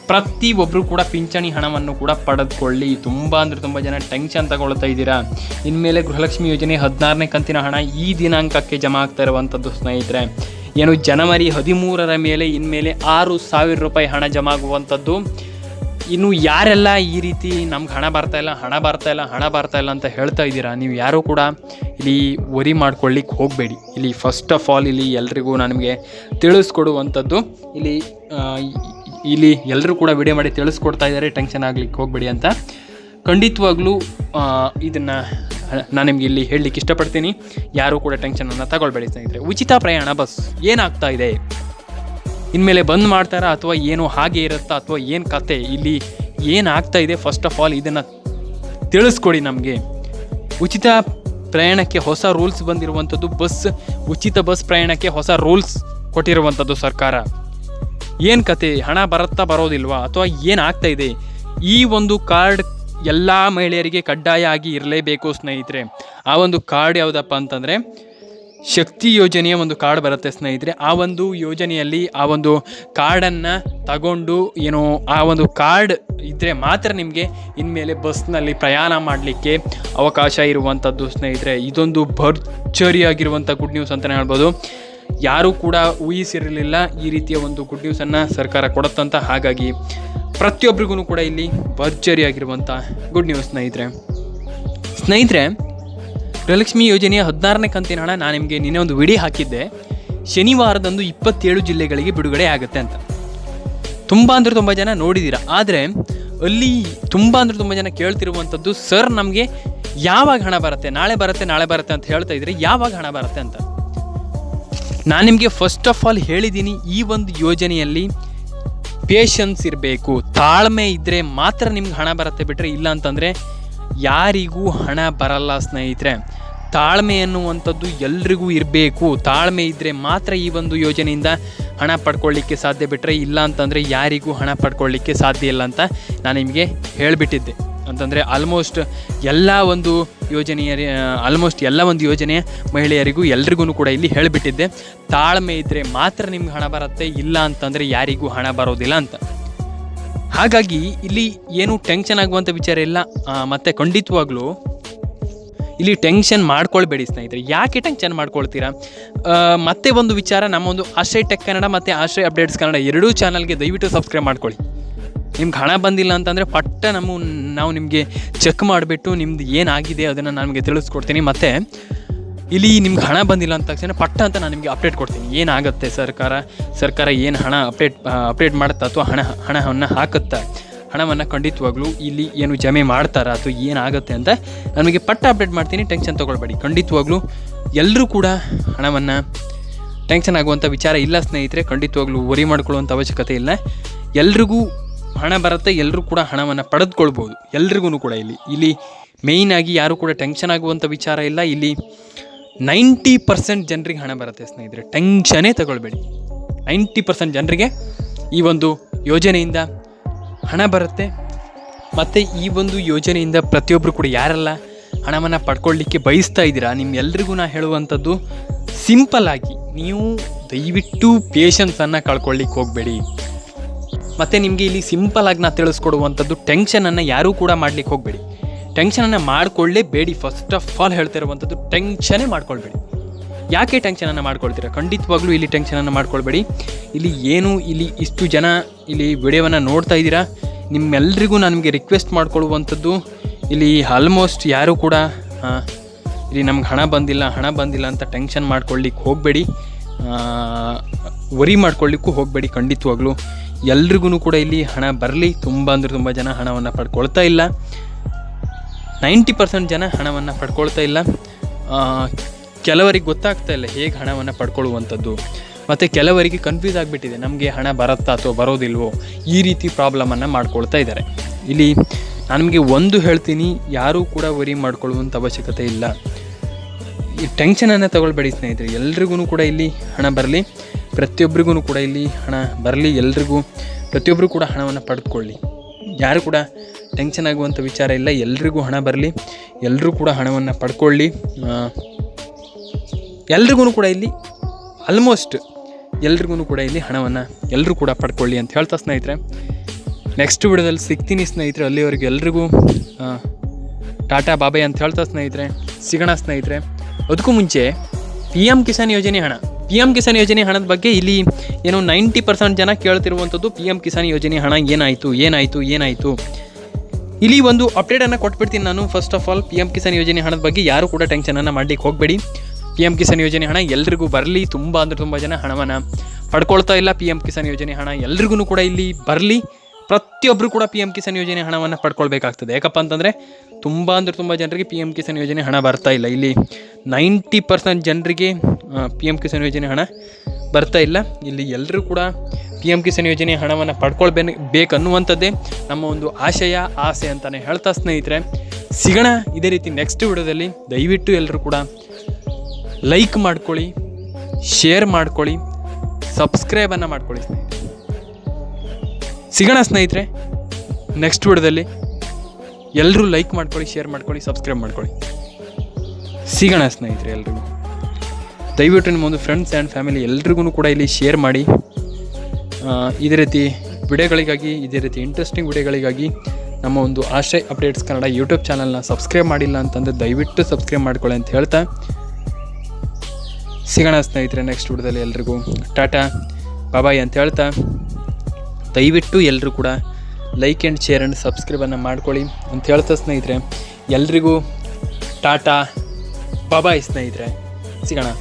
A: ಪ್ರತಿ ಒಬ್ಬರು ಕೂಡ ಪಿಂಚಣಿ ಹಣವನ್ನು ಕೂಡ ಪಡೆದುಕೊಳ್ಳಿ. ತುಂಬ ಅಂದರೆ ತುಂಬ ಜನ ಟೆನ್ಷನ್ ತಗೊಳ್ತಾ ಇದ್ದೀರಾ? ಇನ್ಮೇಲೆ ಗೃಹಲಕ್ಷ್ಮಿ ಯೋಜನೆ ಹದಿನಾರನೇ ಕಂತಿನ ಹಣ ಈ ದಿನಾಂಕಕ್ಕೆ ಜಮಾ ಆಗ್ತಾ ಇರುವಂಥದ್ದು ಸ್ನೇಹಿತರೆ. ಏನು ಜನವರಿ ಹದಿಮೂರರ ಮೇಲೆ ಇನ್ಮೇಲೆ ಆರು ಸಾವಿರ ರೂಪಾಯಿ ಹಣ ಜಮಾ ಆಗುವಂಥದ್ದು ಇನ್ನು ಯಾರೆಲ್ಲ ಈ ರೀತಿ ನಮ್ಗೆ ಹಣ ಬರ್ತಾ ಇಲ್ಲ, ಹಣ ಬರ್ತಾ ಇಲ್ಲ, ಹಣ ಬರ್ತಾ ಇಲ್ಲ ಅಂತ ಹೇಳ್ತಾ ಇದ್ದೀರಾ? ನೀವು ಯಾರೂ ಕೂಡ ಇಲ್ಲಿ ವರಿ ಮಾಡ್ಕೊಳ್ಳಿಕ್ಕೆ ಹೋಗಬೇಡಿ. ಇಲ್ಲಿ ಫಸ್ಟ್ ಆಫ್ ಆಲ್ ಇಲ್ಲಿ ಎಲ್ರಿಗೂ ನನಗೆ ತಿಳಿಸ್ಕೊಡುವಂಥದ್ದು ಇಲ್ಲಿ ಇಲ್ಲಿ ಎಲ್ಲರೂ ಕೂಡ ವಿಡಿಯೋ ಮಾಡಿ ತಿಳಿಸ್ಕೊಡ್ತಾ ಇದ್ದಾರೆ. ಟೆನ್ಷನ್ ಆಗ್ಲಿಕ್ಕೆ ಹೋಗಬೇಡಿ ಅಂತ. ಖಂಡಿತವಾಗ್ಲೂ ಇದನ್ನು ನಾನು ನಿಮಗೆ ಇಲ್ಲಿ ಹೇಳಲಿಕ್ಕೆ ಇಷ್ಟಪಡ್ತೀನಿ. ಯಾರೂ ಕೂಡ ಟೆನ್ಷನನ್ನು ತಗೊಳ್ಬೇಡಿ ಸ್ನೇಹಿತರೆ. ಉಚಿತ ಪ್ರಯಾಣ ಬಸ್ ಏನಾಗ್ತಾ ಇದೆ? ಇನ್ಮೇಲೆ ಬಂದ್ ಮಾಡ್ತಾರಾ ಅಥವಾ ಏನು ಹಾಗೆ ಇರುತ್ತಾ ಅಥವಾ ಏನು ಕತೆ? ಇಲ್ಲಿ ಏನಾಗ್ತಾ ಇದೆ? ಫಸ್ಟ್ ಆಫ್ ಆಲ್ ಇದನ್ನು ತಿಳಿಸ್ಕೊಡಿ ನಮಗೆ. ಉಚಿತ ಪ್ರಯಾಣಕ್ಕೆ ಹೊಸ ರೂಲ್ಸ್ ಬಂದಿರುವಂಥದ್ದು ಬಸ್, ಉಚಿತ ಬಸ್ ಪ್ರಯಾಣಕ್ಕೆ ಹೊಸ ರೂಲ್ಸ್ ಕೊಟ್ಟಿರುವಂಥದ್ದು ಸರ್ಕಾರ. ಏನು ಕತೆ? ಹಣ ಬರುತ್ತಾ ಬರೋದಿಲ್ವಾ? ಅಥವಾ ಏನು ಆಗ್ತಾ ಇದೆ? ಈ ಒಂದು ಕಾರ್ಡ್ ಎಲ್ಲ ಮಹಿಳೆಯರಿಗೆ ಕಡ್ಡಾಯ ಆಗಿ ಇರಲೇಬೇಕು ಸ್ನೇಹಿತರೆ. ಆ ಒಂದು ಕಾರ್ಡ್ ಯಾವುದಪ್ಪ ಅಂತಂದರೆ, ಶಕ್ತಿ ಯೋಜನೆಯ ಒಂದು ಕಾರ್ಡ್ ಬರುತ್ತೆ ಸ್ನೇಹಿತರೆ. ಆ ಒಂದು ಯೋಜನೆಯಲ್ಲಿ ಆ ಒಂದು ಕಾರ್ಡನ್ನು ತಗೊಂಡು ಏನು ಆ ಒಂದು ಕಾರ್ಡ್ ಇದ್ದರೆ ಮಾತ್ರ ನಿಮಗೆ ಇನ್ಮೇಲೆ ಬಸ್ನಲ್ಲಿ ಪ್ರಯಾಣ ಮಾಡಲಿಕ್ಕೆ ಅವಕಾಶ ಇರುವಂಥದ್ದು ಸ್ನೇಹಿತರೆ. ಇದೊಂದು ಭರ್ಜರಿಯಾಗಿರುವಂಥ ಗುಡ್ ನ್ಯೂಸ್ ಅಂತಲೇ ಹೇಳ್ಬೋದು. ಯಾರೂ ಕೂಡ ಊಹಿಸಿರಲಿಲ್ಲ ಈ ರೀತಿಯ ಒಂದು ಗುಡ್ ನ್ಯೂಸನ್ನು ಸರ್ಕಾರ ಕೊಡುತ್ತಂತ. ಹಾಗಾಗಿ ಪ್ರತಿಯೊಬ್ಬರಿಗೂ ಕೂಡ ಇಲ್ಲಿ ಭರ್ಜರಿಯಾಗಿರುವಂಥ ಗುಡ್ ನ್ಯೂಸ್ ಸ್ನೇಹಿತರೆ. ಸ್ನೇಹಿತರೆ, ಗೃಹಲಕ್ಷ್ಮಿ ಯೋಜನೆಯ ಹದಿನಾರನೇ ಕಂತಿನ ಹಣ ನಾನು ನಿಮಗೆ ನಿನ್ನೆ ಒಂದು ವಿಡಿಯೋ ಹಾಕಿದ್ದೆ. ಶನಿವಾರದಂದು ಇಪ್ಪತ್ತೇಳು ಜಿಲ್ಲೆಗಳಿಗೆ ಬಿಡುಗಡೆ ಆಗುತ್ತೆ ಅಂತ. ತುಂಬ ಅಂದರೆ ತುಂಬ ಜನ ನೋಡಿದ್ದೀರ ಆದರೆ ಅಲ್ಲಿ ತುಂಬ ಅಂದರೆ ತುಂಬ ಜನ ಕೇಳ್ತಿರುವಂಥದ್ದು ಸರ್, ನಮಗೆ ಯಾವಾಗ ಹಣ ಬರುತ್ತೆ? ನಾಳೆ ಬರುತ್ತೆ ನಾಳೆ ಬರುತ್ತೆ ಅಂತ ಹೇಳ್ತಾ ಇದ್ರೆ, ಯಾವಾಗ ಹಣ ಬರುತ್ತೆ ಅಂತ. ನಾನು ನಿಮಗೆ ಫಸ್ಟ್ ಆಫ್ ಆಲ್ ಹೇಳಿದ್ದೀನಿ ಈ ಒಂದು ಯೋಜನೆಯಲ್ಲಿ ಪೇಷನ್ಸ್ ಇರಬೇಕು. ತಾಳ್ಮೆ ಇದ್ದರೆ ಮಾತ್ರ ನಿಮ್ಗೆ ಹಣ ಬರುತ್ತೆ ಬಿಟ್ಟರೆ ಇಲ್ಲ ಅಂತಂದರೆ ಯಾರಿಗೂ ಹಣ ಬರಲ್ಲ ಸ್ನೇಹಿತರೆ. ತಾಳ್ಮೆ ಅನ್ನುವಂಥದ್ದು ಎಲ್ರಿಗೂ ಇರಬೇಕು. ತಾಳ್ಮೆ ಇದ್ದರೆ ಮಾತ್ರ ಈ ಒಂದು ಯೋಜನೆಯಿಂದ ಹಣ ಪಡ್ಕೊಳ್ಳಿಕ್ಕೆ ಸಾಧ್ಯ ಬಿಟ್ಟರೆ ಇಲ್ಲ ಅಂತಂದರೆ ಯಾರಿಗೂ ಹಣ ಪಡ್ಕೊಳ್ಳಿಕ್ಕೆ ಸಾಧ್ಯ ಇಲ್ಲ ಅಂತ ನಾನು ನಿಮಗೆ ಹೇಳಿಬಿಟ್ಟಿದ್ದೆ. ಅಂತಂದರೆ ಆಲ್ಮೋಸ್ಟ್ ಎಲ್ಲ ಒಂದು ಯೋಜನೆಯ ಆಲ್ಮೋಸ್ಟ್ ಎಲ್ಲ ಒಂದು ಯೋಜನೆಯ ಮಹಿಳೆಯರಿಗೂ ಎಲ್ರಿಗೂ ಕೂಡ ಇಲ್ಲಿ ಹೇಳಿಬಿಟ್ಟಿದ್ದೆ. ತಾಳ್ಮೆ ಇದ್ದರೆ ಮಾತ್ರ ನಿಮ್ಗೆ ಹಣ ಬರುತ್ತೆ, ಇಲ್ಲ ಅಂತಂದರೆ ಯಾರಿಗೂ ಹಣ ಬರೋದಿಲ್ಲ ಅಂತ. ಹಾಗಾಗಿ ಇಲ್ಲಿ ಏನು ಟೆನ್ಷನ್ ಆಗುವಂಥ ವಿಚಾರ ಇಲ್ಲ. ಮತ್ತು ಮತ್ತೆ ಖಂಡಿತವಾಗ್ಲೂ ಇಲ್ಲಿ ಟೆನ್ಷನ್ ಮಾಡ್ಕೊಳ್ಬೇಡಿ ಸ್ನೇಹಿತರೆ. ಯಾಕೆ ಟೆನ್ಷನ್ ಮಾಡ್ಕೊಳ್ತೀರಾ? ಮತ್ತೆ ಒಂದು ವಿಚಾರ, ನಮ್ಮ ಒಂದು ಆಶ್ರಯ ಟೆಕ್ ಕನ್ನಡ ಮತ್ತು ಆಶ್ರಯ ಅಪ್ಡೇಟ್ಸ್ ಕನ್ನಡ ಎರಡೂ ಚಾನಲ್ಗೆ ದಯವಿಟ್ಟು ಸಬ್ಸ್ಕ್ರೈಬ್ ಮಾಡ್ಕೊಳ್ಳಿ. ನಿಮ್ಗೆ ಹಣ ಬಂದಿಲ್ಲ ಅಂತಂದರೆ ಪಟ್ಟ ನಮ್ಮ ನಾವು ನಿಮಗೆ ಚೆಕ್ ಮಾಡಿಬಿಟ್ಟು ನಿಮ್ದು ಏನಾಗಿದೆ ಅದನ್ನು ನಾನು ನಿಮಗೆ ತಿಳಿಸ್ಕೊಡ್ತೀನಿ. ಮತ್ತು ಇಲ್ಲಿ ನಿಮ್ಗೆ ಹಣ ಬಂದಿಲ್ಲ ಅಂತ ತಕ್ಷಣ ಪಟ್ಟ ಅಂತ ನಾನು ನಿಮಗೆ ಅಪ್ಡೇಟ್ ಕೊಡ್ತೀನಿ. ಏನಾಗುತ್ತೆ ಸರ್ಕಾರ? ಸರ್ಕಾರ ಏನು ಹಣ ಅಪ್ಡೇಟ್ ಅಪ್ಡೇಟ್ ಮಾಡುತ್ತಾ ಅಥವಾ ಹಣ ಹಣವನ್ನು ಹಾಕುತ್ತಾ? ಹಣವನ್ನು ಖಂಡಿತವಾಗ್ಲೂ ಇಲ್ಲಿ ಏನು ಜಮೆ ಮಾಡ್ತಾರಾ ಅಥವಾ ಏನಾಗುತ್ತೆ ಅಂತ ನನಗೆ ಪಟ್ಟ ಅಪ್ಡೇಟ್ ಮಾಡ್ತೀನಿ. ಟೆನ್ಷನ್ ತೊಗೊಳ್ಬೇಡಿ. ಖಂಡಿತವಾಗ್ಲೂ ಎಲ್ಲರೂ ಕೂಡ ಹಣವನ್ನು ಟೆನ್ಷನ್ ಆಗುವಂಥ ವಿಚಾರ ಇಲ್ಲ ಸ್ನೇಹಿತರೆ. ಖಂಡಿತವಾಗ್ಲೂ ವರಿ ಮಾಡ್ಕೊಳ್ಳುವಂಥ ಅವಶ್ಯಕತೆ ಇಲ್ಲ. ಎಲ್ರಿಗೂ ಹಣ ಬರುತ್ತೆ ಎಲ್ಲರೂ ಕೂಡ ಹಣವನ್ನು ಪಡೆದುಕೊಳ್ಬೋದು. ಎಲ್ರಿಗೂ ಕೂಡ ಇಲ್ಲಿ ಇಲ್ಲಿ ಮೇಯ್ನಾಗಿ ಯಾರು ಕೂಡ ಟೆನ್ಷನ್ ಆಗುವಂಥ ವಿಚಾರ ಇಲ್ಲ. ಇಲ್ಲಿ ನೈಂಟಿ ಪರ್ಸೆಂಟ್ ಜನರಿಗೆ ಹಣ ಬರುತ್ತೆ ಸ್ನೇಹಿತರೆ. ಟೆನ್ಷನೇ ತಗೊಳ್ಬೇಡಿ. ನೈಂಟಿ ಪರ್ಸೆಂಟ್ ಜನರಿಗೆ ಈ ಒಂದು ಯೋಜನೆಯಿಂದ ಹಣ ಬರುತ್ತೆ. ಮತ್ತು ಈ ಒಂದು ಯೋಜನೆಯಿಂದ ಪ್ರತಿಯೊಬ್ಬರು ಕೂಡ ಯಾರೆಲ್ಲ ಹಣವನ್ನು ಪಡ್ಕೊಳ್ಳಿಕ್ಕೆ ಬಯಸ್ತಾ ಇದ್ದೀರಾ? ನಿಮ್ಮೆಲ್ಲರಿಗೂ ನಾ ಹೇಳುವಂಥದ್ದು, ಸಿಂಪಲ್ ಆಗಿ ನೀವು ದಯವಿಟ್ಟು ಪೇಷನ್ಸನ್ನು ಕಳ್ಕೊಳ್ಳಿಕ್ಕೆ ಹೋಗಬೇಡಿ. ಮತ್ತು ನಿಮಗೆ ಇಲ್ಲಿ ಸಿಂಪಲ್ ಆಗಿ ನಾ ತಿಳಿಸ್ಕೊಡುವಂಥದ್ದು ಟೆನ್ಷನನ್ನು ಯಾರೂ ಕೂಡ ಮಾಡ್ಲಿಕ್ಕೆ ಹೋಗಬೇಡಿ. ಟೆನ್ಷನನ್ನು ಮಾಡಿಕೊಳ್ಳೇಬೇಡಿ. ಫಸ್ಟ್ ಆಫ್ ಆಲ್ ಹೇಳ್ತಾ ಇರುವಂಥದ್ದು ಟೆನ್ಷನೇ ಮಾಡ್ಕೊಳ್ಬೇಡಿ. ಯಾಕೆ ಟೆನ್ಷನನ್ನು ಮಾಡ್ಕೊಳ್ತೀರಾ? ಖಂಡಿತವಾಗ್ಲೂ ಇಲ್ಲಿ ಟೆನ್ಷನನ್ನು ಮಾಡ್ಕೊಳ್ಬೇಡಿ. ಇಲ್ಲಿ ಏನು, ಇಲ್ಲಿ ಇಷ್ಟು ಜನ ಇಲ್ಲಿ ವಿಡಿಯೋವನ್ನು ನೋಡ್ತಾ ಇದ್ದೀರಾ? ನಿಮ್ಮೆಲ್ಲರಿಗೂ ನಿಮಗೆ ರಿಕ್ವೆಸ್ಟ್ ಮಾಡ್ಕೊಳ್ಳುವಂಥದ್ದು, ಇಲ್ಲಿ ಆಲ್ಮೋಸ್ಟ್ ಯಾರೂ ಕೂಡ ಇಲ್ಲಿ ನಮ್ಗೆ ಹಣ ಬಂದಿಲ್ಲ ಹಣ ಬಂದಿಲ್ಲ ಅಂತ ಟೆನ್ಷನ್ ಮಾಡ್ಕೊಳ್ಳಿಕ್ಕೆ ಹೋಗಬೇಡಿ. ವರಿ ಮಾಡ್ಕೊಳ್ಳಿಕ್ಕೂ ಹೋಗಬೇಡಿ ಖಂಡಿತವಾಗ್ಲೂ. ಎಲ್ರಿಗೂ ಕೂಡ ಇಲ್ಲಿ ಹಣ ಬರಲಿ. ತುಂಬ ಅಂದರೆ ತುಂಬ ಜನ ಹಣವನ್ನು ಪಡ್ಕೊಳ್ತಾ ಇಲ್ಲ. ನೈಂಟಿ ಪರ್ಸೆಂಟ್ ಜನ ಹಣವನ್ನು ಪಡ್ಕೊಳ್ತಾ ಇಲ್ಲ. ಕೆಲವರಿಗೆ ಗೊತ್ತಾಗ್ತಾ ಇಲ್ಲ ಹೇಗೆ ಹಣವನ್ನು ಪಡ್ಕೊಳ್ಳುವಂಥದ್ದು. ಮತ್ತು ಕೆಲವರಿಗೆ ಕನ್ಫ್ಯೂಸ್ ಆಗಿಬಿಟ್ಟಿದೆ, ನಮಗೆ ಹಣ ಬರುತ್ತಾ ಅಥವಾ ಬರೋದಿಲ್ವೋ ಈ ರೀತಿ ಪ್ರಾಬ್ಲಮನ್ನು ಮಾಡ್ಕೊಳ್ತಾ ಇದ್ದಾರೆ. ಇಲ್ಲಿ ನಾನು ನಿಮಗೆ ಒಂದು ಹೇಳ್ತೀನಿ, ಯಾರೂ ಕೂಡ ವರಿ ಮಾಡ್ಕೊಳ್ಳುವಂಥ ಅವಶ್ಯಕತೆ ಇಲ್ಲ. ಈ ಟೆನ್ಷನನ್ನು ತಗೊಳ್ಬೇಡಿ ಸ್ನೇಹಿತರೆ ಎಲ್ರಿಗೂ ಕೂಡ ಇಲ್ಲಿ ಹಣ ಬರಲಿ ಪ್ರತಿಯೊಬ್ಬರಿಗೂ ಕೂಡ ಇಲ್ಲಿ ಹಣ ಬರಲಿ, ಎಲ್ರಿಗೂ ಪ್ರತಿಯೊಬ್ಬರು ಕೂಡ ಹಣವನ್ನು ಪಡೆದುಕೊಳ್ಳಿ ಯಾರು ಕೂಡ ಟೆನ್ಷನ್ ಆಗುವಂಥ ವಿಚಾರ ಇಲ್ಲ, ಎಲ್ರಿಗೂ ಹಣ ಬರಲಿ ಎಲ್ಲರೂ ಕೂಡ ಹಣವನ್ನು ಪಡ್ಕೊಳ್ಳಿ ಎಲ್ರಿಗೂ ಕೂಡ ಇಲ್ಲಿ ಆಲ್ಮೋಸ್ಟ್ ಎಲ್ರಿಗೂ ಕೂಡ ಇಲ್ಲಿ ಹಣವನ್ನು ಎಲ್ಲರೂ ಕೂಡ ಪಡ್ಕೊಳ್ಳಿ ಅಂತ ಹೇಳ್ತಾ ಸ್ನೇಹಿತರೆ. ನೆಕ್ಸ್ಟ್ ವಿಡಿಯೋದಲ್ಲಿ ಸಿಗ್ತೀನಿ ಸ್ನೇಹಿತರೆ, ಅಲ್ಲಿವರೆಗೂ ಎಲ್ರಿಗೂ ಟಾಟಾ ಬಾಬಾಯ್ ಅಂತ ಹೇಳ್ತಾ ಸ್ನೇಹಿತರೆ, ಸಿಗೋಣ ಸ್ನೇಹಿತರೆ. ಅದಕ್ಕೂ ಮುಂಚೆ ಪಿ ಎಂ ಕಿಸಾನ್ ಯೋಜನೆ ಹಣ, ಪಿ ಎಂ ಕಿಸಾನ್ ಯೋಜನೆ ಹಣದ ಬಗ್ಗೆ ಇಲ್ಲಿ ಏನೋ ನೈಂಟಿ ಪರ್ಸೆಂಟ್ ಜನ ಕೇಳ್ತಿರುವಂಥದ್ದು ಪಿ ಎಂ ಕಿಸಾನ್ ಯೋಜನೆ ಹಣ ಏನಾಯಿತು ಏನಾಯಿತು ಏನಾಯಿತು. ಇಲ್ಲಿ ಒಂದು ಅಪ್ಡೇಟನ್ನು ಕೊಟ್ಬಿಡ್ತೀನಿ ನಾನು. First of all P M Kisan ಯೋಜನೆ ಹಣದ ಬಗ್ಗೆ ಯಾರು ಕೂಡ ಟೆನ್ಷನನ್ನು ಮಾಡಲಿಕ್ಕೆ ಹೋಗಬೇಡಿ. ಪಿ ಎಂ ಕಿಸಾನ್ ಯೋಜನೆ ಹಣ ಎಲ್ರಿಗೂ ಬರಲಿ. ತುಂಬ ಅಂದರೆ ತುಂಬ ಜನ ಹಣವನ್ನು ಪಡ್ಕೊಳ್ತಾ ಇಲ್ಲ ಪಿ ಎಂ ಕಿಸಾನ್ ಯೋಜನೆ ಹಣ. ಎಲ್ರಿಗೂ ಕೂಡ ಇಲ್ಲಿ ಬರಲಿ. ಪ್ರತಿಯೊಬ್ಬರು ಕೂಡ ಪಿ ಎಂ ಕಿಸಾನ್ ಯೋಜನೆ ಹಣವನ್ನು ಪಡ್ಕೊಳ್ಬೇಕಾಗ್ತದೆ. ಯಾಕಪ್ಪ ಅಂತಂದರೆ ತುಂಬ ಅಂದರೆ ತುಂಬ ಜನರಿಗೆ ಪಿ ಎಂ ಕಿಸಾನ್ ಯೋಜನೆ ಹಣ ಬರ್ತಾ ಇಲ್ಲ. ಇಲ್ಲಿ ನೈಂಟಿ ಪರ್ಸೆಂಟ್ ಜನರಿಗೆ ಪಿ ಎಂ ಕಿಸಾನ್ ಯೋಜನೆ ಹಣ ಬರ್ತಾ ಇಲ್ಲ. ಇಲ್ಲಿ ಎಲ್ಲರೂ ಕೂಡ ಪಿ ಎಂ ಕಿಸಾನ್ ಯೋಜನೆ ಹಣವನ್ನು ಪಡ್ಕೊಳ್ಬೇ ಬೇಕನ್ನುವಂಥದ್ದೇ ನಮ್ಮ ಒಂದು ಆಶಯ, ಆಸೆ ಅಂತಲೇ ಹೇಳ್ತಾ ಸ್ನೇಹಿತರೆ. ಸಿಗೋಣ ಇದೇ ರೀತಿ ನೆಕ್ಸ್ಟ್ ವಿಡಿಯೋದಲ್ಲಿ. ದಯವಿಟ್ಟು ಎಲ್ಲರೂ ಕೂಡ ಲೈಕ್ ಮಾಡ್ಕೊಳ್ಳಿ ಶೇರ್ ಮಾಡ್ಕೊಳ್ಳಿ ಸಬ್ಸ್ಕ್ರೈಬನ್ನು ಮಾಡ್ಕೊಳ್ಳಿ. ಸ್ನೇಹಿತರೆ ಸಿಗೋಣ ಸ್ನೇಹಿತರೆ ನೆಕ್ಸ್ಟ್ ವಿಡಿಯೋದಲ್ಲಿ ಎಲ್ಲರೂ ಲೈಕ್ ಮಾಡ್ಕೊಳ್ಳಿ ಶೇರ್ ಮಾಡ್ಕೊಳ್ಳಿ ಸಬ್ಸ್ಕ್ರೈಬ್ ಮಾಡ್ಕೊಳ್ಳಿ. ಸಿಗೋಣ ಸ್ನೇಹಿತರೆ ಎಲ್ರಿಗೂ. ದಯವಿಟ್ಟು ನಿಮ್ಮ ಒಂದು ಫ್ರೆಂಡ್ಸ್ ಆ್ಯಂಡ್ ಫ್ಯಾಮಿಲಿ ಎಲ್ರಿಗೂ ಕೂಡ ಇಲ್ಲಿ ಶೇರ್ ಮಾಡಿ. ಇದೇ ರೀತಿ ವಿಡಿಯೋಗಳಿಗಾಗಿ, ಇದೇ ರೀತಿ ಇಂಟ್ರೆಸ್ಟಿಂಗ್ ವಿಡಿಯೋಗಳಿಗಾಗಿ ನಮ್ಮ ಒಂದು ಆಶ್ರಯ್ ಅಪ್ಡೇಟ್ಸ್ ಕನ್ನಡ ಯೂಟ್ಯೂಬ್ ಚಾನಲ್ನ ಸಬ್ಸ್ಕ್ರೈಬ್ ಮಾಡಿಲ್ಲ ಅಂತಂದರೆ ದಯವಿಟ್ಟು ಸಬ್ಸ್ಕ್ರೈಬ್ ಮಾಡ್ಕೊಳ್ಳಿ ಅಂತ ಹೇಳ್ತಾ ಸಿಗೋಣ ಸ್ನೇಹಿತರೆ ನೆಕ್ಸ್ಟ್ ವಿಡಿಯೋದಲ್ಲಿ ಎಲ್ರಿಗೂ. ಟಾಟಾ ಬಾಬಾಯ್ ಅಂತ ಹೇಳ್ತಾ ದಯವಿಟ್ಟು ಎಲ್ಲರೂ ಕೂಡ ಲೈಕ್ ಆ್ಯಂಡ್ ಶೇರ್ ಆ್ಯಂಡ್ ಸಬ್ಸ್ಕ್ರೈಬನ್ನು ಮಾಡ್ಕೊಳ್ಳಿ ಅಂತ ಹೇಳ್ತಾ ಸ್ನೇಹಿತರೆ. ಎಲ್ರಿಗೂ ಟಾಟಾ ಬಾಬಾಯ್ ಸ್ನೇಹಿತರೆ. ಸಿಗೋಣ.